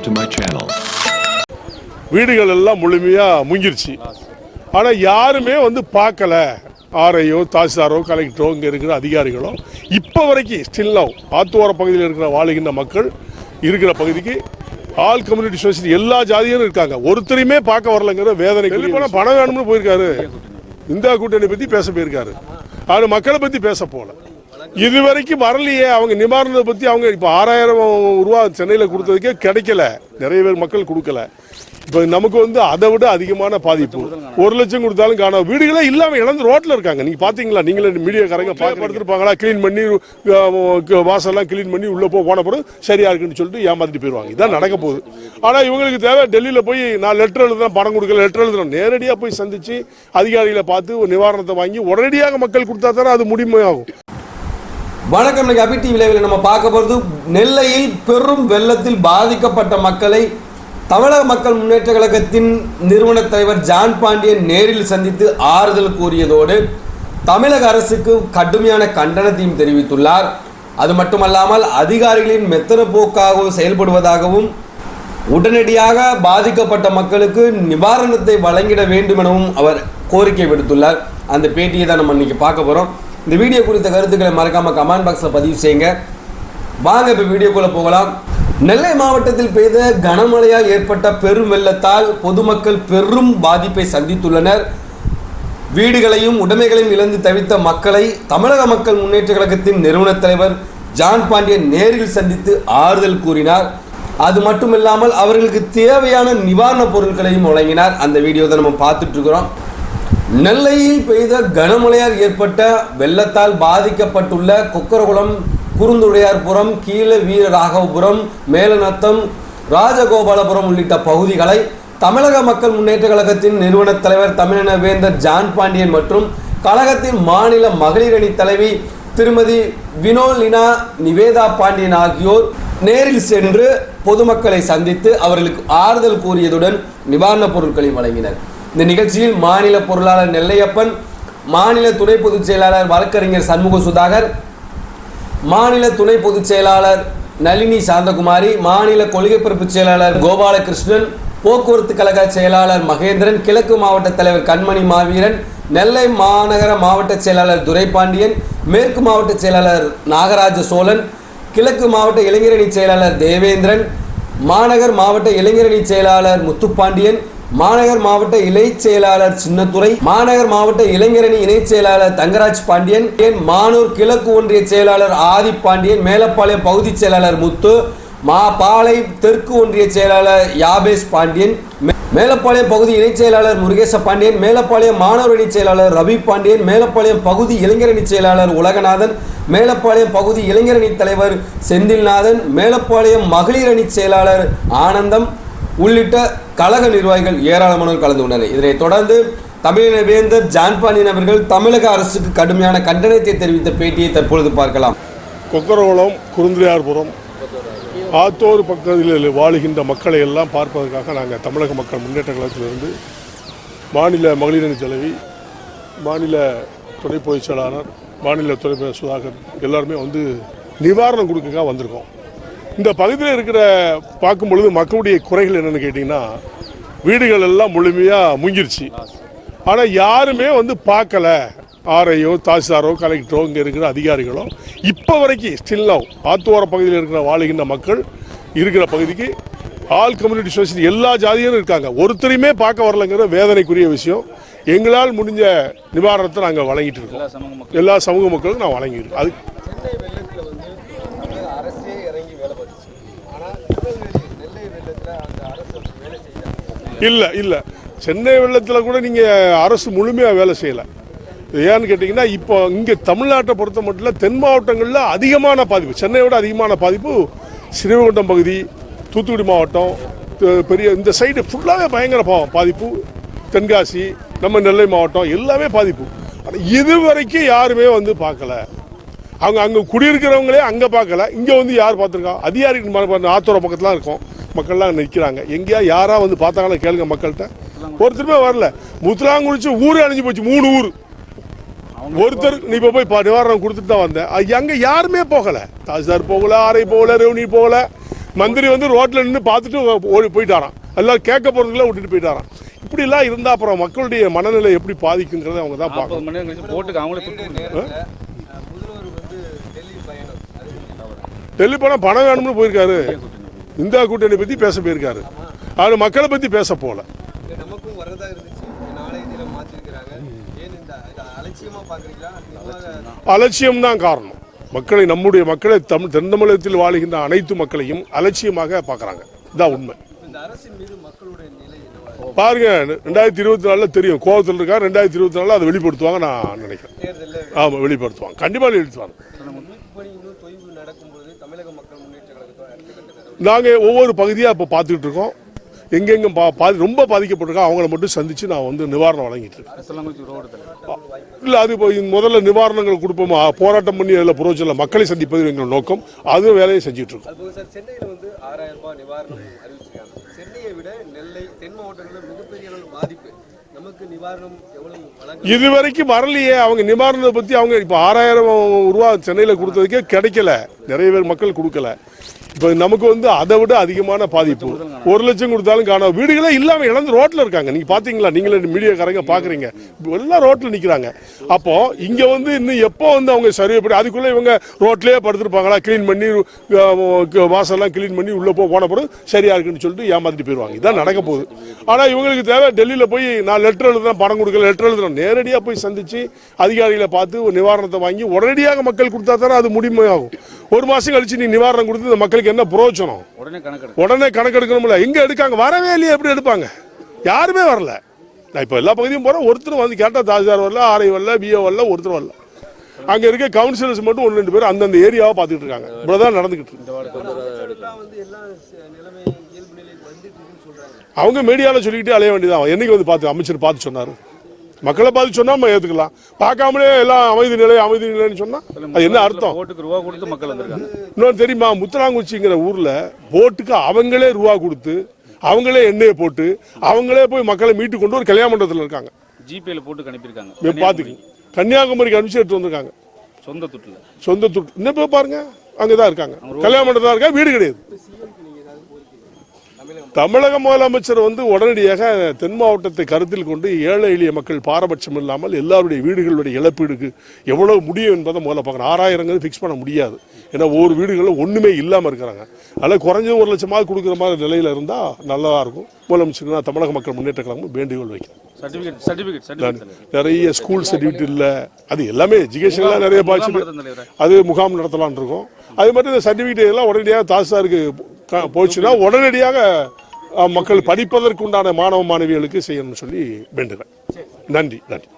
subscribe to my channel. வீடுகள் எல்லாம் முழுமையாக முங்கிருச்சு. ஆனால் யாருமே வந்து பார்க்கல. ஆர்ஐயோ தாசில்தாரோ கலெக்டரோ இங்கே இருக்கிற அதிகாரிகளோ இப்போ வரைக்கும் ஸ்டில் நவ் ஆத்துவார பகுதியில் இருக்கிற வாழுகின்ற மக்கள் இருக்கிற பகுதிக்கு ஆல் கம்யூனிட்டி சொசைட்டி எல்லா ஜாதியும் இருக்காங்க. ஒருத்தரையுமே பார்க்க வரலங்கிற வேதனை போனால் பணம் வேணும்னு போயிருக்காரு. இந்தியா கூட்டணி பற்றி பேச போயிருக்காரு. அவர் மக்களை பற்றி பேச போகல இது வரைக்கும் வரலையே. அவங்க நிவாரணத்தை பற்றி அவங்க இப்போ ஆறாயிரம் ரூபா சென்னையில் கொடுத்ததுக்கே கிடைக்கல. நிறைய பேர் மக்கள் கொடுக்கல. இப்போ நமக்கு வந்து அதை விட அதிகமான பாதிப்பு. ஒரு லட்சம் கொடுத்தாலும் காணோம். வீடுகளே இல்லாம இழந்து ரோட்ல இருக்காங்க. நீங்க பாத்தீங்களா? நீங்களே மீடியாக்காரங்க படுத்துருப்பாங்களா க்ளீன் பண்ணி வாசல்லாம் க்ளீன் பண்ணி உள்ள போ போன பிறகு சரியா இருக்குன்னு சொல்லிட்டு ஏமாத்திட்டு போயிருவாங்க. இதான் நடக்க போகுது. ஆனா இவங்களுக்கு தேவை டெல்லியில போய் நான் லெட்டர் எழுதுறேன் பணம் கொடுக்கல லெட்டர் எழுதுறேன். நேரடியா போய் சந்திச்சு அதிகாரிகளை பார்த்து ஒரு நிவாரணத்தை வாங்கி உடனடியாக மக்கள் கொடுத்தா தானே அது முடிமையாகும். வணக்கம். இன்னைக்கு அபி டிவி நம்ம பார்க்க போகிறது நெல்லையில் பெரும் வெள்ளத்தில் பாதிக்கப்பட்ட மக்களை தமிழக மக்கள் முன்னேற்ற கழகத்தின் நிறுவன தலைவர் ஜான் பாண்டியன் நேரில் சந்தித்து ஆறுதல் கூறியதோடு தமிழக அரசுக்கு கடுமையான கண்டனத்தையும் தெரிவித்துள்ளார். அது மட்டுமல்லாமல் அதிகாரிகளின் மெத்தன போக்காகவும் செயல்படுவதாகவும் உடனடியாக பாதிக்கப்பட்ட மக்களுக்கு நிவாரணத்தை வழங்கிட வேண்டும் எனவும் அவர் கோரிக்கை விடுத்துள்ளார். அந்த பேட்டியை தான் நம்ம இன்னைக்கு பார்க்க போகிறோம் இந்த வீடியோ குறித்த கருத்துக்களை மறக்காம கமெண்ட் பாக்ஸில் பதிவு செய்யுங்க. வாங்க இப்போ வீடியோக்குள்ள போகலாம். நெல்லை மாவட்டத்தில் பெய்த கனமழையால் ஏற்பட்ட பெரும் வெள்ளத்தால் பொதுமக்கள் பெரும் பாதிப்பை சந்தித்துள்ளனர். வீடுகளையும் உடைமைகளையும் இழந்து தவித்த மக்களை தமிழக மக்கள் முன்னேற்ற கழகத்தின் நிறுவன தலைவர் ஜான் பாண்டியன் நேரில் சந்தித்து ஆறுதல் கூறினார். அது மட்டுமில்லாமல் அவர்களுக்கு தேவையான நிவாரணப் பொருட்களையும் வழங்கினார். அந்த வீடியோ தான் நம்ம பார்த்துட்டு இருக்கிறோம். நெல்லையில் பெய்த கனமழையால் ஏற்பட்ட வெள்ளத்தால் பாதிக்கப்பட்டுள்ள கொக்கரகுளம் குறுந்துடையார்புரம் கீழ வீரராகவபுரம் மேலநத்தம் ராஜகோபாலபுரம் உள்ளிட்ட பகுதிகளை தமிழக மக்கள் முன்னேற்ற கழகத்தின் நிறுவன தலைவர் தமிழின வேந்தர் ஜான் பாண்டியன் மற்றும் கழகத்தின் மாநில மகளிர் அணி தலைவி திருமதி வினோலினா நிவேதா பாண்டியன் ஆகியோர் நேரில் சென்று பொதுமக்களை சந்தித்து அவர்களுக்கு ஆறுதல் கூறியதுடன் நிவாரணப் பொருட்களையும் வழங்கினர். இந்த நிகழ்ச்சியில் மாநில பொருளாளர் நெல்லையப்பன் மாநில துணை பொதுச் செயலாளர் வழக்கறிஞர் சண்முக சுதாகர் மாநில துணை பொதுச் செயலாளர் நளினி சாந்தகுமாரி மாநில கொள்கை பரப்பு செயலாளர் கோபாலகிருஷ்ணன் போக்குவரத்து கழக செயலாளர் மகேந்திரன் கிழக்கு மாவட்ட தலைவர் கண்மணி மாவீரன் நெல்லை மாநகர மாவட்ட செயலாளர் துரைபாண்டியன் மேற்கு மாவட்ட செயலாளர் நாகராஜ சோழன் கிழக்கு மாவட்ட இளைஞரணி செயலாளர் தேவேந்திரன் மாநகர் மாவட்ட இளைஞரணி செயலாளர் முத்துப்பாண்டியன் மாநகர் மாவட்ட இணை செயலாளர் சின்னத்துறை மாநகர் மாவட்ட இளைஞரணி இணை செயலாளர் தங்கராஜ் பாண்டியன் மானூர் கிழக்கு ஒன்றிய செயலாளர் ஆதி பாண்டியன் மேலப்பாளையம் பகுதி செயலாளர் முத்து மா பாளை தெற்கு ஒன்றிய செயலாளர் யாபேஷ் பாண்டியன் மே- மேலப்பாளையம் பகுதி இணை செயலாளர் முருகேச பாண்டியன் மேலப்பாளையம் மாணவர் அணி செயலாளர் ரவி பாண்டியன் மேலப்பாளையம் பகுதி இளைஞரணி செயலாளர் உலகநாதன் மேலப்பாளையம் பகுதி இளைஞரணி தலைவர் செந்தில்நாதன் மேலப்பாளையம் மகளிர் அணி செயலாளர் ஆனந்தம் உள்ளிட்ட கழக நிர்வாகிகள் ஏராளமானோர் கலந்து கொண்டனர். இதனைத் தொடர்ந்து தமிழின வேந்தர் ஜான் நபர்கள் அவர்கள் தமிழக அரசுக்கு கடுமையான கண்டனத்தை தெரிவித்த பேட்டியை தற்பொழுது பார்க்கலாம். கொக்கரகுளம் குருந்திரியார்புரம் ஆத்தோர் பக்கத்தில் வாழுகின்ற மக்களை எல்லாம் பார்ப்பதற்காக நாங்கள் தமிழக மக்கள் முன்னேற்ற கழகத்திலிருந்து மாநில மகளிரணி தலைவி மாநில துணை பொதுச் செயலாளர் மாநில துறை சுதாகர் எல்லாருமே வந்து நிவாரணம் கொடுக்கக்காக வந்திருக்கோம். இந்த பகுதியில் இருக்கிற பார்க்கும் பொழுது மக்களுடைய குறைகள் என்னென்னு கேட்டிங்கன்னா வீடுகள் எல்லாம் முழுமையாக முங்கிருச்சு. ஆனால் யாருமே வந்து பார்க்கல. ஆர்ஐயோ தாசில்தாரோ கலெக்டரோ இங்கே இருக்கிற அதிகாரிகளோ இப்போ வரைக்கும் ஸ்டில் ஆத்துவார பகுதியில் இருக்கிற வாழுகின்ற மக்கள் இருக்கிற பகுதிக்கு ஆல் கம்யூனிட்டி சொசைட்டி எல்லா ஜாதியும் இருக்காங்க. ஒருத்தரையுமே பார்க்க வரலங்கிற வேதனைக்குரிய விஷயம். எங்களால் முடிஞ்ச நிவாரணத்தை நாங்கள் வழங்கிட்டு இருக்கோம். எல்லா சமூக மக்களுக்கும் நான் வழங்கியிருக்கோம். அது சென்னை வெள்ளத்தில் வந்து தமிழக அரசே இறங்கி வேலை பார்த்துச்சு ஆனால் திருநெல்வேலி நெல்லை வெள்ளத்தில் அந்த அரசு வந்து வேலை செய்யல இல்லை இல்லை. சென்னை வெள்ளத்தில் கூட நீங்கள் அரசு முழுமையாக வேலை செய்யலை. ஏன்னு கேட்டிங்கன்னா இப்போ இங்கே தமிழ்நாட்டை பொறுத்த மட்டும் இல்லை தென் மாவட்டங்களில் அதிகமான பாதிப்பு. சென்னையோட அதிகமான பாதிப்பு ஸ்ரீவைகுண்டம் பகுதி தூத்துக்குடி மாவட்டம் பெரிய இந்த சைடு ஃபுல்லாகவே பயங்கர பா பாதிப்பு. தென்காசி நம்ம நெல்லை மாவட்டம் எல்லாமே பாதிப்பு. ஆனால் இது வரைக்கும் யாருமே வந்து பார்க்கல. அவங்க அங்கே குடியிருக்கிறவங்களே அங்கே பார்க்கல. இங்கே வந்து யார் பார்த்துருக்கா? அதிகாரிகள் ஆத்தோர பக்கத்தில் இருக்கும். மக்கள்லாம் நிற்கிறாங்க எங்கேயா யாரா வந்து பார்த்தாங்களா கேளுங்க மக்கள்கிட்ட. ஒருத்தருமே வரல. முத்துலாங்குறிச்சி ஊரே அழிஞ்சு போச்சு மூணு ஊர். ஒருத்தர் நீ இப்போ போய் பா- நிவாரணம் கொடுத்துட்டு தான் வந்தேன் அங்கே யாருமே போகல. தாசில்தார் போகல ஆரை போகல ரெவனி போகல. மந்திரி வந்து ரோட்ல நின்று பார்த்துட்டு ஓடி போயிட்டாராம். எல்லாம் கேட்க போறதுக்குள்ள விட்டுட்டு போயிட்டாராம். இப்படி எல்லாம் இருந்தா அப்புறம் மக்களுடைய மனநிலை எப்படி பாதிக்குங்கிறத அவங்க தான் பார்க்கணும். போட்டுக்கு அவங்களே டெல்லி போனா பணம் வேணும்னு போயிருக்காரு. இந்தியா கூட்டணி பத்தி பேச போயிருக்காரு. அவர் மக்களை பத்தி பேச இதை அலட்சியமா தான் காரணம். மக்களை நம்முடைய மக்களை தமிழ் தென் தமிழகத்தில் வாழுகின்ற அனைத்து மக்களையும் அலட்சியமாக பார்க்கறாங்க. இதான் உண்மை. பாருங்க ரெண்டாயிரத்தி இருபத்தி நாலுல தெரியும். கோவத்தில் இருக்கா ரெண்டாயிரத்தி இருபத்தி நாலுல அதை வெளிப்படுத்துவாங்க நான் நினைக்கிறேன். தேர்தலில் ஆமா வெளிப்படுத்துவாங்க. கண்டிப்பா வெளிப்படுத்துவாங்க மீட்பு பணி இன்னும் தொய்வு நடக்கும்போது தமிழக மக்கள் முன்னேற்ற கழகத்தோட அடுத்த கட்ட நடவடிக்கை நாங்க ஒவ்வொரு பகுதியா இப்போ பார்த்துக்கிட்டு இருக்கோம். எங்கெங்க பா பாதி ரொம்ப பாதிக்கப்பட்டிருக்கோம் அவங்கள மட்டும் சந்திச்சு நான் வந்து நிவாரணம் வழங்கிட்டு இருக்கேன். இல்ல அது இப்போ முதல்ல நிவாரணங்கள் கொடுப்போம் போராட்டம் பண்ணி அதில் புரோஜனம் மக்களை சந்திப்பது எங்கள் நோக்கம் அது வேலையை செஞ்சுட்டு இருக்கோம். அதுபோக சார் சென்னையில் வந்து ஆறாயிரம் ரூபாய் நிவாரணம் அறிவிச்சிருக்காங்க. சென்னையை விட நெல்லை தென் மாவட்டங்களில் மிகப்பெரிய அளவு பாதிப்பு. இதுவரைக்கும் இது வரைக்கும் வரலையே. அவங்க நிவாரணத்தை பத்தி அவங்க இப்போ ஆறாயிரம் ரூபா சென்னையில் கொடுத்ததுக்கே கிடைக்கல. நிறைய பேர் மக்கள் கொடுக்கல. இப்போ நமக்கு வந்து அதை விட அதிகமான பாதிப்பு. ஒரு லட்சம் கொடுத்தாலும் காணோம் வீடுகளே இல்லாம இழந்து ரோட்ல இருக்காங்க. நீங்க பாத்தீங்களா? நீங்களே மீடியாக்காரங்க பாக்குறீங்க. எல்லாம் ரோட்ல நிக்கிறாங்க. அப்போ இங்க வந்து இன்னும் எப்போ வந்து அவங்க சர்வே பண்ணி அதுக்குள்ள இவங்க ரோட்லயே படுத்திருப்பாங்களா? க்ளீன் பண்ணி வாசல்லாம் க்ளீன் பண்ணி உள்ள போன பிறகு சரியா இருக்குன்னு சொல்லிட்டு ஏமாத்திட்டு போயிருவாங்க. இதான் நடக்க போகுது. ஆனா இவங்களுக்கு தேவை டெல்லியில போய் நான் லெட்டர் எழுதுறேன் பணம் கொடுக்கல லெட்டர் எழுதுறேன் நேரடியா போய் சந்திச்சு அதிகாரிகளை பார்த்து ஒரு நிவாரணத்தை வாங்கி உடனடியாக மக்கள் கொடுத்தா தானே அது முடிமையாகும். ஒரு மாசம் கழிச்சு நீ நிவாரணம் கொடுத்து இந்த மக்களுக்கு என்ன பிரயோஜனம் உடனே கணக்கெடு உடனே கணக்கெடுக்கணும்ல எங்க எடுக்காங்க? வரவே இல்லையே எப்படி எடுப்பாங்க? யாருமே வரல. நான் இப்போ எல்லா பகுதியும் போறேன். ஒருத்தரும் வந்து கேட்டா தாசில்தார் வரல ஆர்ஐ வரல பிஓ வரல ஒருத்தர் வரல. அங்க இருக்க கவுன்சிலர்ஸ் மட்டும் ஒன்று ரெண்டு பேர் அந்தந்த ஏரியாவை பார்த்துட்டு இருக்காங்க. இவ்வளவுதான் நடந்துகிட்டு இருக்கு அமைச்சர்கள்லாம் வந்து எல்லா ச- நிலைமை இயல்பு நிலையில் வந்துட்டு இருக்குன்னு சொல்றாங்க அவங்க மீடியாவில் சொல்லிக்கிட்டே அலைய வேண்டியதான் என்னைக்கு வந்து பார்த்து அமைச்சர் பார்த்து சொன்னாரு? மக்களை பார்த்து சொன்னா நம்ம ஏத்துக்கலாம். பார்க்காமலே எல்லாம் அமைதி நிலை அமைதி நிலைன்னு சொன்னா அது என்ன அர்த்தம்? போட்டுக்கு ரூபா கொடுத்து மக்கள் இன்னொன்று தெரியுமா? முத்தலாங்குச்சிங்கிற ஊர்ல போட்டுக்கு அவங்களே ரூபா கொடுத்து அவங்களே எண்ணெயை போட்டு அவங்களே போய் மக்களை மீட்டு கொண்டு ஒரு கல்யாண மண்டபத்தில் இருக்காங்க. ஜிபேல போட்டு அனுப்பியிருக்காங்க போய் பார்த்துக்கங்க கன்னியாகுமரிக்கு அனுப்பிச்சு எடுத்து வந்திருக்காங்க. சொந்த துட்டுல. சொந்த துட்டு. இன்னும் போய் பாருங்க. அங்கதான் இருக்காங்க. கல்யாண மண்டபத்தில் இருக்கா? வீடு கிடையாது. தமிழக முதலமைச்சர் வந்து உடனடியாக தென் மாவட்டத்தை கருத்தில் கொண்டு ஏழை எளிய மக்கள் பாரபட்சம் இல்லாமல் எல்லாருடைய வீடுகளுடைய இழப்பீடுக்கு எவ்வளவு முடியும் என்பதை முதல்ல பார்க்கணும். ஆறாயிரங்கிறது ஃபிக்ஸ் பண்ண முடியாது. ஏன்னா ஒவ்வொரு வீடுகளும் ஒன்றுமே இல்லாமல் இருக்கிறாங்க. அதனால் குறைஞ்சது ஒரு லட்சமாவது கொடுக்குற மாதிரி நிலையில் இருந்தால் நல்லதாக இருக்கும். முதலமைச்சர் நான் தமிழக மக்கள் முன்னேற்ற கழகம் வேண்டுகோள் வைக்கிறேன் நிறைய ஸ்கூல் சர்டிஃபிகேட் இல்லை. அது எல்லாமே எஜுகேஷன்லாம் நிறைய தலைவர் அது முகாம் நடத்தலாம்னு இருக்கோம். அது மட்டும் இந்த சர்டிஃபிகேட் எல்லாம் உடனடியாக தாசில்தாருக்கு க- போச்சுன்னா உடனடியாக மக்கள் படிப்பதற்கு உண்டான மாணவ மாணவிகளுக்கு செய்யணும்னு சொல்லி வேண்டுகிறேன் நன்றி நன்றி.